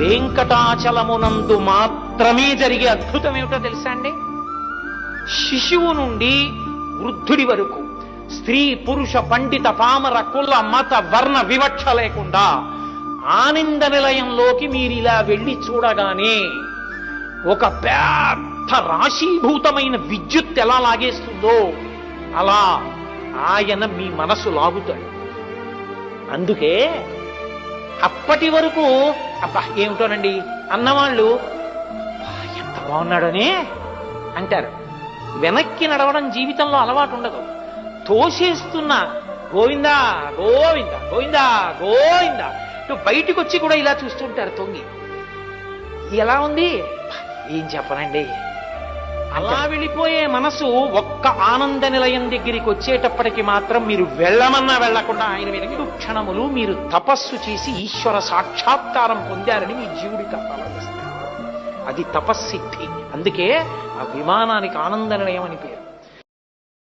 వెంకటాచలమునందు మాత్రమే జరిగే అద్భుతం ఏమిటో తెలుసా అండి? శిశువు నుండి వృద్ధుడి వరకు స్త్రీ పురుష పండిత పామర కుల మత వర్ణ వివక్ష లేకుండా ఆనంద నిలయంలోకి మీరు ఇలా వెళ్ళి చూడగానే ఒక పెద్ద రాశీభూతమైన విద్యుత్ ఎలా లాగేస్తుందో అలా ఆయన మీ మనసు లాగుతాడు. అందుకే అప్పటి వరకు అబ్బా ఏమిటోనండి? అన్నవాళ్ళు ఎంత బాగున్నాడని? అంటారు. వెనక్కి నడవడం జీవితంలో అలవాటు ఉండదు తోసేస్తున్న గోవిందా గోవింద గోవిందా గోవింద నువ్వు బయటికి వచ్చి కూడా ఇలా చూస్తుంటారు తొంగి. ఎలా ఉంది? ఏం చెప్పనండి. అలా వెళ్ళిపోయే మనసు ఒక్క ఆనంద నిలయం దగ్గరికి వచ్చేటప్పటికి మాత్రం మీరు వెళ్ళమన్నా వెళ్ళకుండా ఆయన మీద క్షణములు మీరు తపస్సు చేసి ఈశ్వర సాక్షాత్కారం పొందారని మీ జీవుడికి అర్థం అది తపస్సిద్ధి. అందుకే ఆ విమానానికి ఆనంద నిలయం అని పేరు.